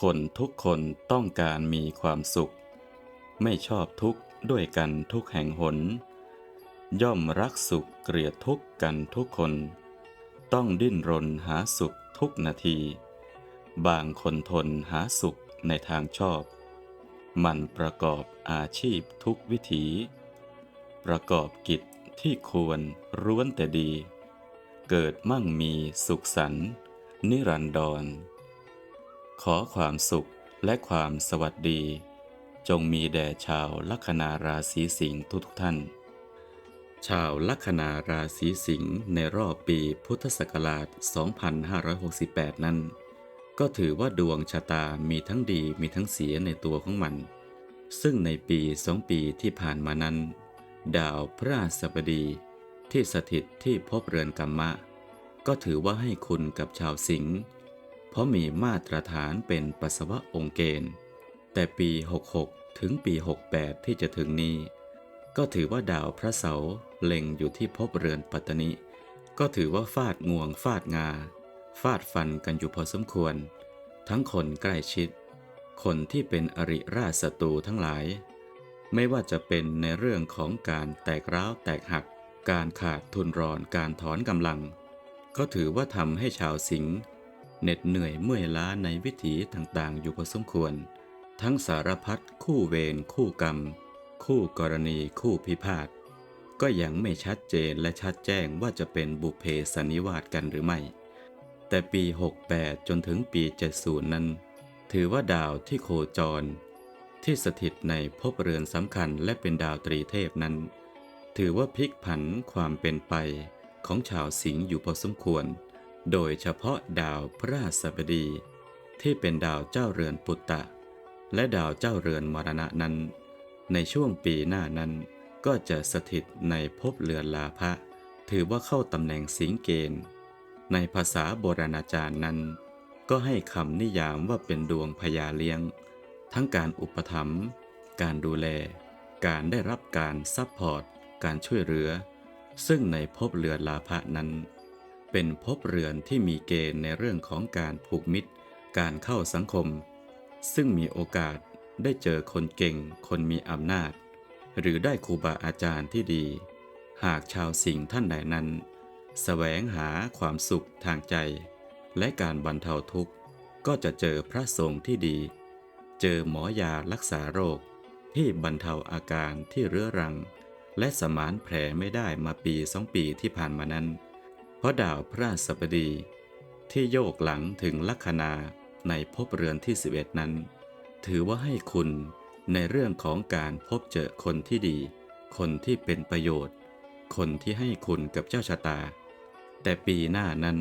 คนทุกคนต้องการมีความสุข ไม่ชอบทุกข์ด้วยกันทุกแห่งหน ย่อมรักสุขเกลียดทุกข์กันทุกคน ต้องดิ้นรนหาสุขทุกนาที บางคนทนหาสุขในทางชอบ มันประกอบอาชีพทุกวิถี ประกอบกิจที่ควรร้วนแต่ดี เกิดมั่งมีสุขสันนิรันดร ขอความสุขและความสวัสดี จงมีแด่ชาวลัคนาราศีสิงห์ทุกท่าน ชาวลัคนาราศีสิงห์ในรอบปีพุทธศักราช 2568 นั้น ก็ถือว่าดวงชะตามีทั้งดีมีทั้งเสียในตัวของมัน ซึ่งในปีสองปีที่ผ่านมานั้น ดาวพระราชบดีที่สถิตที่ภพเรือนกรรมะ ก็ถือว่าให้คุณกับชาวสิงห์ เพราะมีมาตรฐานเป็นปัสสาวะองค์เกณฑ์ แต่ปี 66 ถึงปี 68 ที่จะถึงนี้ ก็ถือว่าดาวพระเสาร์เล็งอยู่ที่ภพเรือนปัตตนิ ก็ถือว่าฟาดงวงฟาดงา ฟาดฟันกันอยู่พอสมควร ทั้งคนใกล้ชิด คนที่เป็นอริราชศัตรูทั้งหลาย ไม่ว่าจะเป็นในเรื่องของการแตกร้าวแตกหัก การขาดทุนรอนการถอนกำลัง ก็ถือว่าทำให้ชาวสิงห์ เหน็ดเหนื่อยเมื่อยล้าในวิถีต่างๆ อยู่พอสมควร ทั้งสารพัดคู่เวรคู่กรรม คู่กรณีคู่พิพาทก็ยังไม่ชัดเจนและชัดแจ้งว่าจะเป็นบุพเพสันนิวาสกันหรือไม่ แต่ปี 68 จนถึงปี 70 นั้น ถือว่าดาวที่โคจร ที่สถิตในภพเรือนสำคัญและเป็นดาวตรีเทพนั้น ถือว่าพลิกผันความเป็นไปของชาวสิงห์อยู่พอสมควร โดยเฉพาะดาวพระราชบดี ที่เป็นดาวเจ้าเรือนปุตตะ และดาวเจ้าเรือนมรณะนั้น ในช่วงปีหน้านั้นก็จะสถิตในภพเรือนลาภะถือว่าเข้าตำแหน่งสิงเกณฑ์ ในภาษาโบราณอาจารย์นั้น ก็ให้คำนิยามว่าเป็นดวงพญาเลี้ยง ทั้งการอุปถัมภ์การดูแล การได้รับการซัพพอร์ต การช่วยเหลือ ซึ่งในภพเรือนลาภะนั้น เป็นภพเรือนที่มีเกณฑ์ในเรื่องของการผูกมิตร การเข้าสังคม ซึ่งมีโอกาสได้เจอคนเก่ง คนมีอำนาจ หรือได้ครูบาอาจารย์ที่ดี หากชาวสิงห์ท่านใดนั้นแสวงหาความสุขทางใจ และการบรรเทาทุกข์ ก็จะเจอพระสงฆ์ที่ดี เจอหมอยารักษาโรค ที่บรรเทาอาการที่เรื้อรัง และสมานแผลไม่ได้มาปีสองปีที่ผ่านมานั้น เพราะดาวพระราชบดี ที่โยกหลังถึงลัคนาในภพเรือนที่ 11 นั้น ถือว่าให้คุณในเรื่องของการพบเจอคนที่ดี คนที่เป็นประโยชน์ คนที่ให้คุณกับเจ้าชะตา แต่ปีหน้านั้น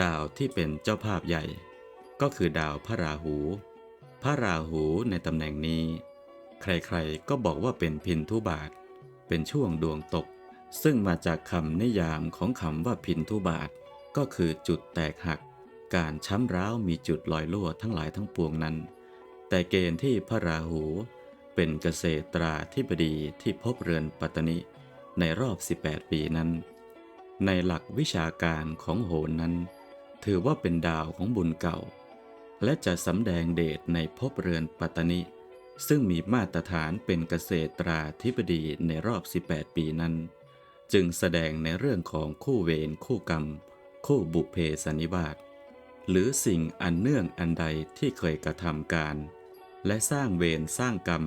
ดาวที่เป็นเจ้าภาพใหญ่ ก็คือดาวพระราหู พระราหูในตำแหน่งนี้ ใครๆก็บอกว่าเป็นพินทุบาท เป็นช่วงดวงตก ซึ่งมาจากคำนิยามของคำว่าพินทุบาท ก็คือจุดแตกหัก การช้ำร้าวมีจุดลอยรั่วทั้งหลายทั้งปวงนั้น แต่เกณฑ์ที่พระราหู เป็นเกษตราธิบดีที่พบเรือนปัตตนิในรอบ 18 ปีนั้น ในหลักวิชาการของโหรนั้น ถือว่าเป็นดาวของบุญเก่า และจะสำแดงเดชในภพเรือนปัตตนิซึ่งมีมาตรฐานเป็นเกษตราธิบดีในรอบ 18 ปีนั้น จึงแสดงในเรื่องของคู่เวรคู่กรรม คู่บุพเพสันนิวาสหรือสิ่งอันเนื่องอันใดที่เคยกระทำการ และสร้างเวรสร้างกรรม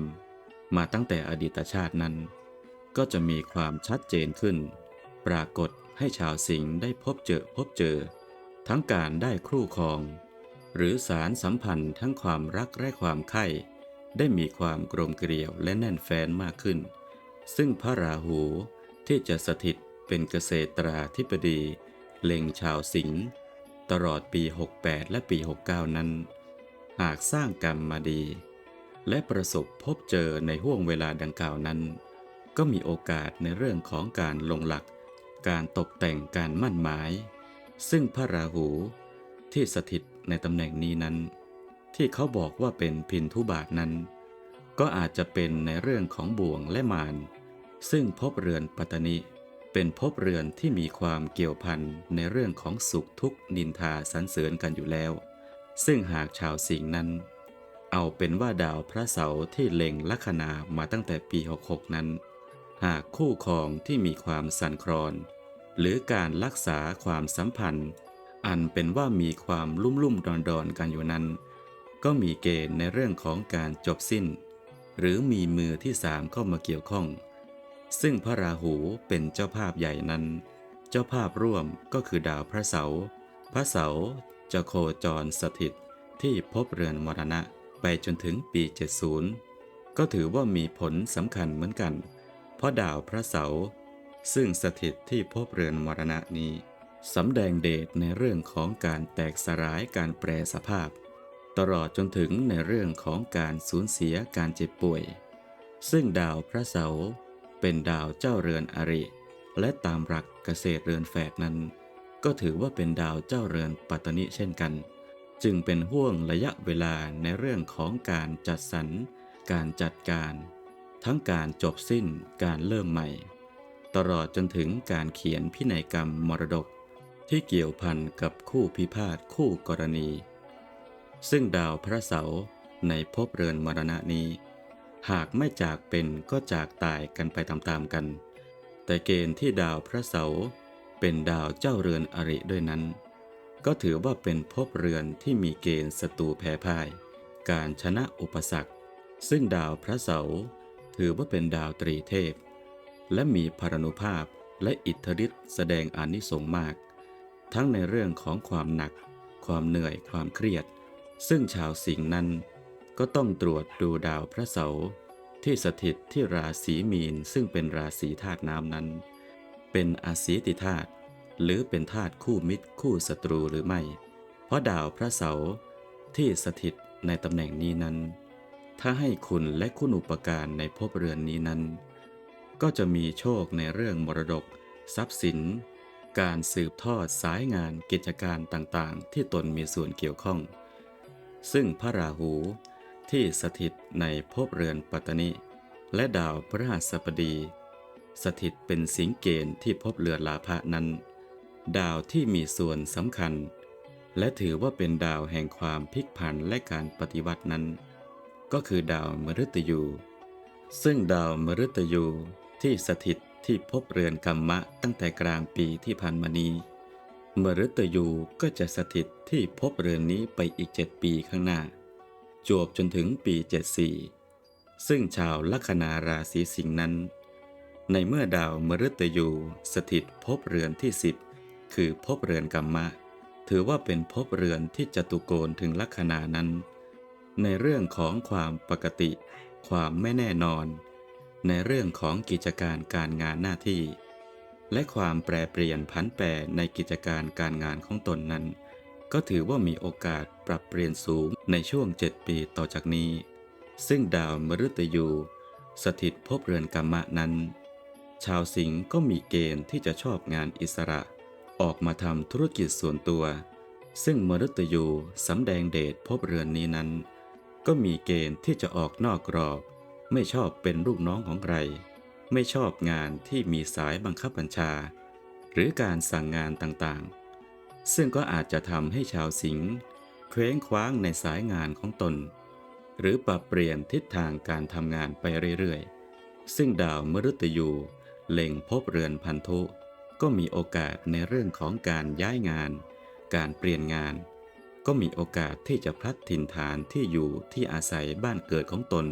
มาตั้งแต่อดีตชาตินั้น ก็จะมีความชัดเจนขึ้น ปรากฏให้ชาวสิงห์ได้พบเจอพบเจอ ทั้งการได้ครู่ครอง หรือสารสัมพันธ์ทั้งความรักและความใคร่ได้มีความกลมเกลียวและแน่นแฟ้นมากขึ้น ซึ่งพระราหู ที่จะสถิตเป็นเกษตราธิบดี เล็งชาวสิงห์ตลอดปี 68 และปี 69 นั้น หากสร้างกรรมมาดี และประสบพบเจอในห่วงเวลาดังกล่าวนั้น ก็มีโอกาสในเรื่องของการลงหลัก การตกแต่งการมั่นหมาย ซึ่งพระราหูที่สถิตในตำแหน่งนี้นั้น ที่เขาบอกว่าเป็นพินทุบาทนั้น ก็อาจจะเป็นในเรื่องของบ่วงและมาร ซึ่งพบเรือนปัตตนิเป็นภพเรือนที่มีความเกี่ยวพันในเรื่องของสุขทุกข์นินทาสรรเสริญกันอยู่แล้ว ซึ่งหากชาวสิงห์นั้น เอาเป็นว่าดาวพระเสาร์ที่เล็งลัคนามาตั้งแต่ปี 66 นั้น หากคู่ครองที่มีความสั่นคลอน หรือการรักษาความสัมพันธ์ อันเป็นว่ามีความลุ่มลุ่มดอนดอนกันอยู่นั้น ก็มีเกณฑ์ในเรื่องของการจบสิ้น หรือมีมือที่สามเข้ามาเกี่ยวข้อง ซึ่งพระราหูเป็นเจ้าภาพใหญ่นั้น เจ้าภาพร่วมก็คือดาวพระเสาร์พระเสาร์จะโคจรสถิตที่ภพเรือนมรณะไปจนถึงปี 70 ก็ถือว่ามีผลสำคัญเหมือนกัน เพราะดาวพระเสาร์ซึ่งสถิตที่ภพเรือนมรณะนี้สำแดงเดชในเรื่องของการแตกสลายการแปรสภาพ ตลอดจนถึงในเรื่องของการสูญเสียการเจ็บป่วย ซึ่งดาวพระเสาร์ เป็นดาวเจ้าเรือนอริ และตามหลักเกษตรเรือนแฝดนั้น ก็ถือว่าเป็นดาวเจ้าเรือนปัตตนิเช่นกัน จึงเป็นห่วงระยะเวลาในเรื่องของการจัดสรร การจัดการ ทั้งการจบสิ้นการเริ่มใหม่ ตลอดจนถึงการเขียนพินัยกรรมมรดกที่เกี่ยวพันกับคู่พิพาทคู่กรณี ซึ่งดาวพระเสาร์ในภพเรือนมรณะนี้ หากไม่จากเป็นก็จากตายกันไปตามๆกัน แต่เกณฑ์ที่ดาวพระเสาร์เป็นดาวเจ้าเรือนอริด้วยนั้น ก็ถือว่าเป็นภพเรือนที่มีเกณฑ์ศัตรูแพ้พ่าย การชนะอุปสรรค ซึ่งดาวพระเสาร์ถือว่าเป็นดาวตรีเทพ และมีพานุภาพและอิทธิฤทธิ์แสดงอานิสงส์มาก ทั้งในเรื่องของความหนัก ความเหนื่อยความเครียด ซึ่งชาวสิงห์นั้น ก็ต้องตรวจดูดาวพระเสาร์ที่สถิตที่ราศีมีนซึ่งเป็นราศีธาตุน้ำนั้น เป็นอาศีติธาตุหรือเป็นธาตุคู่มิตรคู่ศัตรูหรือไม่ เพราะดาวพระเสาร์ที่สถิตในตำแหน่งนี้นั้น ถ้าให้คุณและคุณอุปการในภพเรือนนี้นั้น ก็จะมีโชคในเรื่องมรดก ทรัพย์สิน การสืบทอดสายงานกิจการต่างๆ ที่ตนมีส่วนเกี่ยวข้อง ซึ่งพระราหู ที่สถิตในภพเรือนปัตตนิ และดาวพฤหัสบดี สถิตเป็นสิงเกณฑ์ที่ภพเรือนลาภะนั้น ดาวที่มีส่วนสำคัญ และถือว่าเป็นดาวแห่งความพลิกผันและการปฏิวัตินั้น ก็คือดาวมฤตยู ซึ่งดาวมฤตยูที่สถิตที่ภพเรือนกรรมะตั้งแต่กลางปีที่ผ่านมานี้ มฤตยูก็จะสถิตที่ภพเรือนนี้ไปอีกเจ็ดปีข้างหน้า จวบจนถึงปี 74 ซึ่งชาวลัคนาราศีสิงห์นั้น ในเมื่อดาวมฤตยูสถิตภพเรือนที่ 10 คือภพเรือนกรรมะ ถือว่าเป็นภพเรือนที่จตุโกณถึงลัคนานั้น ในเรื่องของความปกติ ความไม่แน่นอน ในเรื่องของกิจการการงานหน้าที่ และความแปรเปลี่ยนผันแปรในกิจการการงานของตนนั้น ก็ถือว่ามีโอกาสปรับเปลี่ยนสูงในช่วง 7 ปีต่อจากนี้ ซึ่งดาวมฤตยู สถิตภพเรือนกรรมะนั้น ชาวสิงห์ก็มีเกณฑ์ที่จะชอบงานอิสระ ออกมาทำธุรกิจส่วนตัว ซึ่งมฤตยูสำแดงเดชภพเรือนนี้นั้น ก็มีเกณฑ์ที่จะออกนอกกรอบ ไม่ชอบเป็นลูกน้องของใคร ไม่ชอบงานที่มีสายบังคับบัญชา หรือการสั่งงานต่างๆ ซึ่งก็อาจจะทำให้ชาวสิงห์เคว้งคว้างในสายงานของตน หรือปรับเปลี่ยนทิศทางการทำงานไปเรื่อยๆ ซึ่งดาวมฤตยูเล็งพบเรือนพันธุ ก็มีโอกาสในเรื่องของการย้ายงาน การเปลี่ยนงาน ก็มีโอกาสที่จะพลัดถิ่นฐานที่อยู่ที่อาศัยบ้านเกิดของตน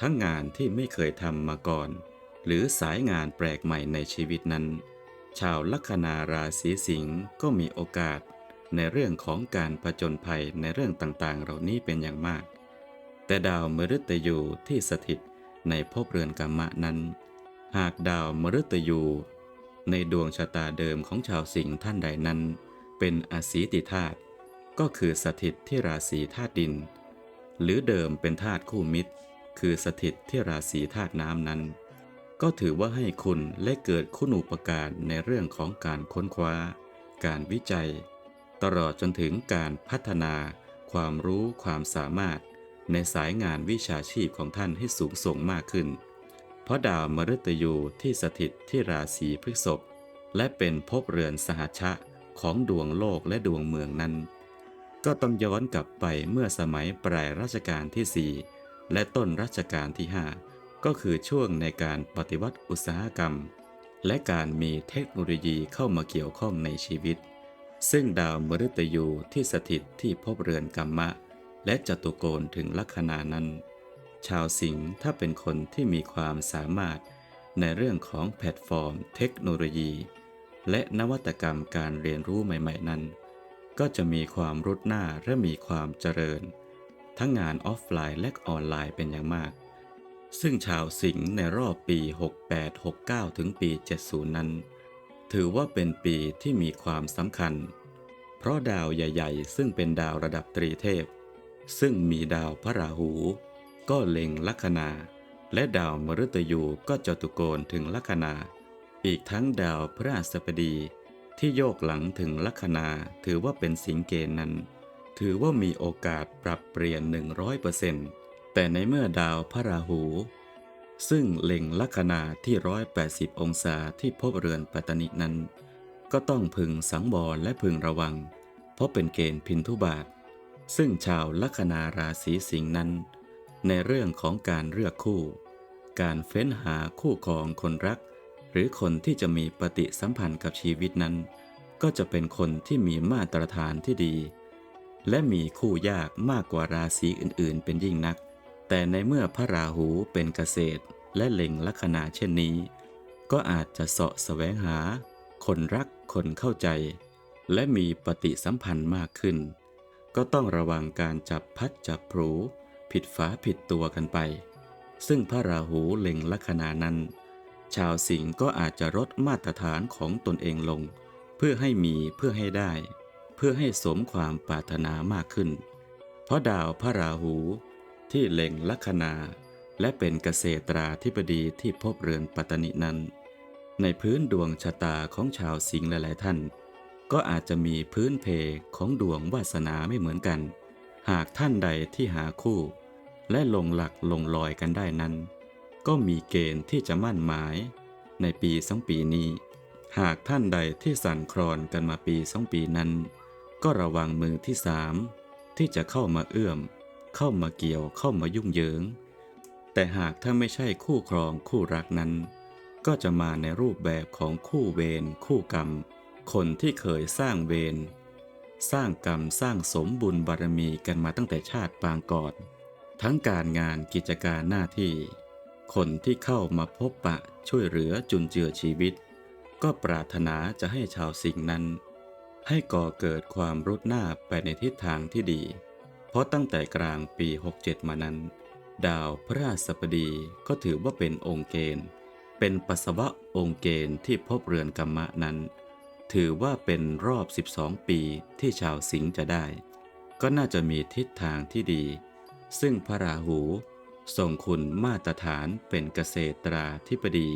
ทั้งงานที่ไม่เคยทำมาก่อน หรือสายงานแปลกใหม่ในชีวิตนั้น ชาวลัคนาราศีสิงห์ก็มีโอกาสในเรื่องของการผจญภัยในเรื่องต่างๆ เหล่านี้เป็นอย่างมาก แต่ดาวมฤตยูที่สถิตในภพเรือนกรรมะนั้น หากดาวมฤตยู ในดวงชะตาเดิมของชาวสิงห์ท่านใดนั้น เป็นอสีติธาตุก็คือสถิตที่ราศีธาตุดิน หรือเดิมเป็นธาตุคู่มิตร คือสถิตที่ราศีธาตุน้ำนั้น ก็ถือว่าให้คุณและเกิดคุณูปการในเรื่องของการค้นคว้า การวิจัย ตลอดจนถึงการพัฒนา ความรู้ความสามารถ ในสายงานวิชาชีพของท่านให้สูงส่งมากขึ้น เพราะดาวมฤตยูที่สถิตที่ราศีพฤษภและเป็นภพเรือนสหชะของดวงโลกและดวงเมืองนั้น ก็ต้องย้อนกลับไปเมื่อสมัยปลายรัชกาลที่ 4 และต้นรัชกาลที่ 5 ก็คือช่วงในการปฏิวัติอุตสาหกรรม และการมีเทคโนโลยีเข้ามาเกี่ยวข้องในชีวิต ซึ่งดาวมฤตยูที่สถิตที่ภพเรือนกัมมะ และจตุโกณถึงลัคนานั้น ชาวสิงห์ถ้าเป็นคนที่มีความสามารถในเรื่องของแพลตฟอร์ม เทคโนโลยี และนวัตกรรมการเรียนรู้ใหม่ ๆ นั้น ก็จะมีความรุดหน้าและมีความเจริญ ทั้งงานออฟไลน์และออนไลน์เป็นอย่างมาก ซึ่งชาวสิงห์ในรอบปี 68 69 ถึงปี 70 นั้น ถือว่าเป็นปีที่มีความสำคัญ เพราะดาวใหญ่ ๆ ซึ่งเป็นดาวระดับตรีเทพ ซึ่งมีดาวพระราหู ก็เล็งลัคนา และดาวมฤตยูก็จตุโกณถึงลัคนา อีกทั้งดาวพระราชบดี ที่โยกหลังถึงลัคนาถือว่าเป็นสิงเกณฑ์นั้น ถือว่ามีโอกาสปรับเปลี่ยน 100% แต่ในเมื่อดาวพระราหู ซึ่งเล็งลัคนาที่ 180 องศาที่พบเรือนปัตตนินั้น ก็ต้องพึงสังวรและพึงระวัง เพราะเป็นเกณฑ์พินทุบาท ซึ่งชาวลัคนาราศีสิงห์นั้น ในเรื่องของการเลือกคู่ การเฟ้นหาคู่ครองคนรัก หรือคนที่จะมีปฏิสัมพันธ์กับชีวิตนั้น ก็จะเป็นคนที่มีมาตรฐานที่ดี และมีคู่ยากมากกว่าราศีอื่นๆ เป็นยิ่งนัก แต่ในเมื่อพระราหูเป็นเกษตรและเล็งลัคนาเช่นนี้ ก็อาจจะเสาะแสวงหา คนรักคนเข้าใจ และมีปฏิสัมพันธ์มากขึ้น ก็ต้องระวังการจับพัดจับพลูผิดฝาผิดตัวกันไป ซึ่งพระราหูเล็งลัคนานั้น ชาวสิงห์ก็อาจจะลดมาตรฐานของตนเองลง เพื่อให้มีเพื่อให้ได้ เพื่อให้สมความปรารถนามากขึ้น เพราะดาวพระราหู ที่เล็งลัคนา และเป็นเกษตราธิบดีที่พบเรือนปัตตนินั้น ในพื้นดวงชะตาของชาวสิงห์หลาย ๆ ท่าน ก็อาจจะมีพื้นเพของดวงวาสนาไม่เหมือนกัน หากท่านใดที่หาคู่ และลงหลักลงรอยกันได้นั้น ก็มีเกณฑ์ที่จะมั่นหมาย ในปีสองปีนี้ หากท่านใดที่สั่นคลอนกันมาปีสองปีนั้น ก็ระวังมือที่สามที่จะเข้ามาเอื้อม เข้ามาเกี่ยวเข้ามายุ่งเหยิง แต่หากถ้าไม่ใช่คู่ครองคู่รักนั้น ก็จะมาในรูปแบบของคู่เวรคู่กรรม คนที่เคยสร้างเวรสร้างกรรมสร้างสมบุญบารมีกันมาตั้งแต่ชาติปางก่อน ทั้งการงานกิจการหน้าที่ คนที่เข้ามาพบปะช่วยเหลือจุนเจือชีวิต ก็ปรารถนาจะให้ชาวสิ่งนั้น ให้ก่อเกิดความรุดหน้าไปในทิศทางที่ดี เพราะตั้งแต่กลางปี 67 มานั้น ดาวพระราชบดีก็ถือว่าเป็นองค์เกณฑ์ เป็นปัสสาวะองค์เกณฑ์ที่พบเรือนกรรมะนั้น ถือว่าเป็นรอบ 12 ปีที่ชาวสิงห์จะได้ ก็น่าจะมีทิศทางที่ดี ซึ่งพระราหูส่งคุณมาตรฐานเป็นเกษตราธิบดี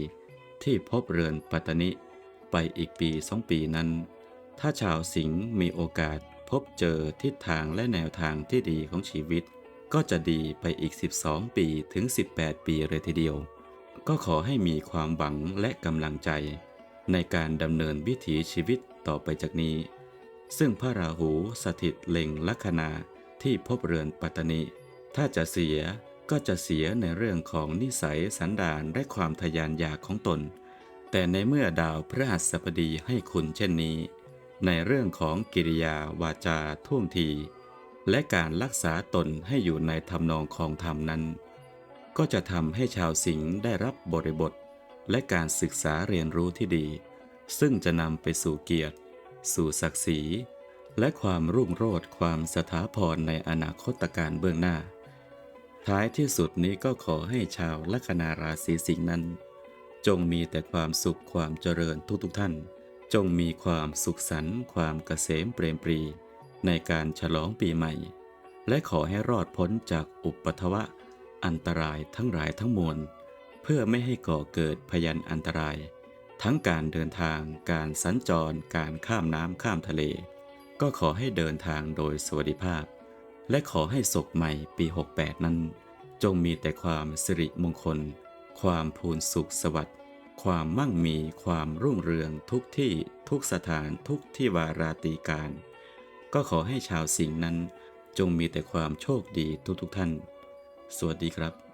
ที่พบเรือนปัตตนิไปอีกปีสองปีนั้น ถ้าชาวสิงห์มีโอกาส พบเจอทิศทางและแนวทางที่ดีของชีวิต ก็จะดีไปอีก 12 ปีถึง 18 ปีเลยทีเดียว ก็ขอให้มีความหวังและกำลังใจ ในการดำเนินวิถีชีวิตต่อไปจากนี้ ซึ่งพระราหูสถิตเล็งลัคนาที่พบเรือนปัตตนิถ้าจะเสียก็จะเสียในเรื่องของนิสัยสันดานและความทยานอยากของตน แต่ในเมื่อดาวพฤหัสบดีให้คุณเช่นนี้ ในเรื่องของกิริยาวาจาท่วงที และการรักษาตนให้อยู่ในทำนองของธรรมนั้น ก็จะทำให้ชาวสิงห์ได้รับบริบท และการศึกษาเรียนรู้ที่ดี ซึ่งจะนำไปสู่เกียรติ สู่ศักดิ์ศรี และความรุ่งโรจน์ความสถาพรในอนาคตการเบื้องหน้า ท้ายที่สุดนี้ก็ขอให้ชาวลัคนาราศีสิงห์นั้น จงมีแต่ความสุขความเจริญทุกๆท่าน จงมีความสุขสันต์ความเกษมเปรมปรี ในการฉลองปีใหม่ และขอให้รอดพ้นจากอุปทวะ อันตรายทั้งหลายทั้งมวล เพื่อไม่ให้ก่อเกิดพยันอันตราย ทั้งการเดินทางการสัญจรการข้ามน้ำข้ามทะเล ก็ขอให้เดินทางโดยสวัสดิภาพ และขอให้ศกใหม่ปี 68 นั้น จงมีแต่ความสิริมงคล ความพูนสุขสวัสดิ์ ความมั่งมีความรุ่งเรืองทุกที่ทุกสถานทุกที่วาราตีการ ก็ขอให้ชาวสิงห์นั้นจงมีแต่ความโชคดีทุกทุกท่าน สวัสดีครับ